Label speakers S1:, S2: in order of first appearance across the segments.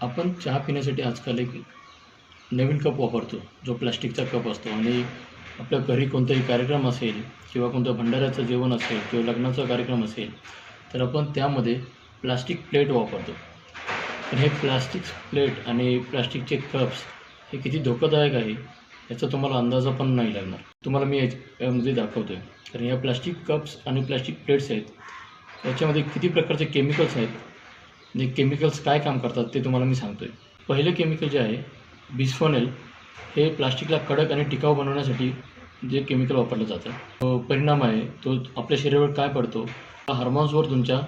S1: आपण चहा पिण्यासाठी आजकाल एक नवीन कप वापरतो जो प्लास्टिकचा कप असतो. आणि आपल्या घरी कोणताही कार्यक्रम असेल किंवा कोणत्या भंडाऱ्याचं जेवण असेल किंवा लग्नाचा कार्यक्रम असेल तर आपण त्यामध्ये प्लास्टिक प्लेट वापरतो. पण हे प्लास्टिक प्लेट आणि प्लास्टिकचे कप्स हे किती धोकादायक आहे याचा तुम्हाला अंदाजा पण नाही लागणार. तुम्हाला मी यामध्ये दाखवतो आहे कारण या प्लास्टिक कप्स आणि प्लास्टिक प्लेट्स आहेत याच्यामध्ये किती प्रकारचे केमिकल्स आहेत जे केमिकल्स काय काम करतात ते तुम्हाला मी सांगतो आहे पहिलं केमिकल जे आहे बिस्फोनेल हे प्लास्टिकला कडक आणि टिकाऊ बनवण्यासाठी जे केमिकल वापरलं जातं. तो परिणाम आहे तो आपल्या शरीरावर काय पडतो हार्मोन्सवर तुमच्या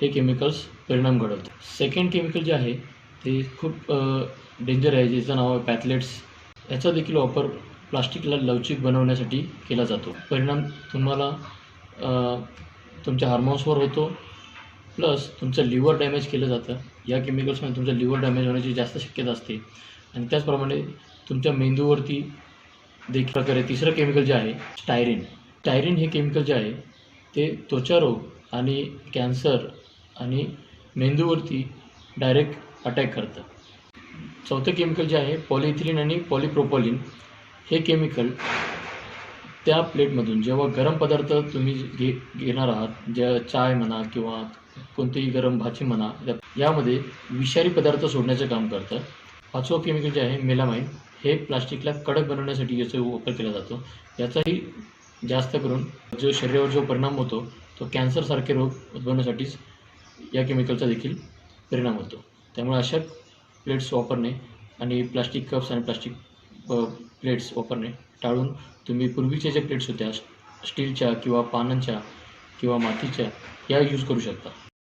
S1: हे केमिकल्स परिणाम घडवतं सेकंड केमिकल जे आहे ते खूप डेंजर आहे ज्याचं नाव आहे पॅथलेट्स याचा देखील वापर प्लास्टिकला लवचिक बनवण्यासाठी केला जातो. परिणाम तुम्हाला तुमच्या हार्मोन्सवर होतो प्लस तुमचं लिव्हर डॅमेज केलं जातं. या केमिकल्समध्ये तुमचं लिव्हर डॅमेज होण्याची जास्त शक्यता असते. आणि त्याचप्रमाणे तुमच्या मेंदूवरती देखील प्रकारे तिसरं केमिकल जे आहे स्टायरिन स्टायरिन हे केमिकल जे आहे ते त्वचारोग आणि कॅन्सर आणि मेंदूवरती डायरेक्ट अटॅक करतं. चौथं केमिकल जे आहे पॉलिथिलिन आणि पॉलिप्रोपॉलिन हे केमिकल त्या प्लेटमधून जेव्हा गरम पदार्थ तुम्ही घे घेणार आहात ज्या चाय म्हणा किंवा कोणतेही गरम भाजी म्हणा या- यामध्ये विषारी पदार्थ सोडण्याचं काम करतं. पाचवं केमिकल जे आहे मेलामाइन हे प्लास्टिकला कडक बनवण्यासाठी याचा वापर केला जातो. याचाही जास्त करून जो शरीरावर जो परिणाम होतो तो कॅन्सरसारखे रोग उद्भवण्यासाठीच या केमिकलचा देखील परिणाम होतो. त्यामुळे अशा प्लेट्स वापरणे आणि प्लास्टिक कप्स आणि प्लास्टिक प्लेट्स वापरणे टाळून तुम्ही पूर्वीच्या ज्या प्लेट्स होत्या स्टीलच्या किंवा पानांच्या किंवा मातीच्या या यूज करू शकता.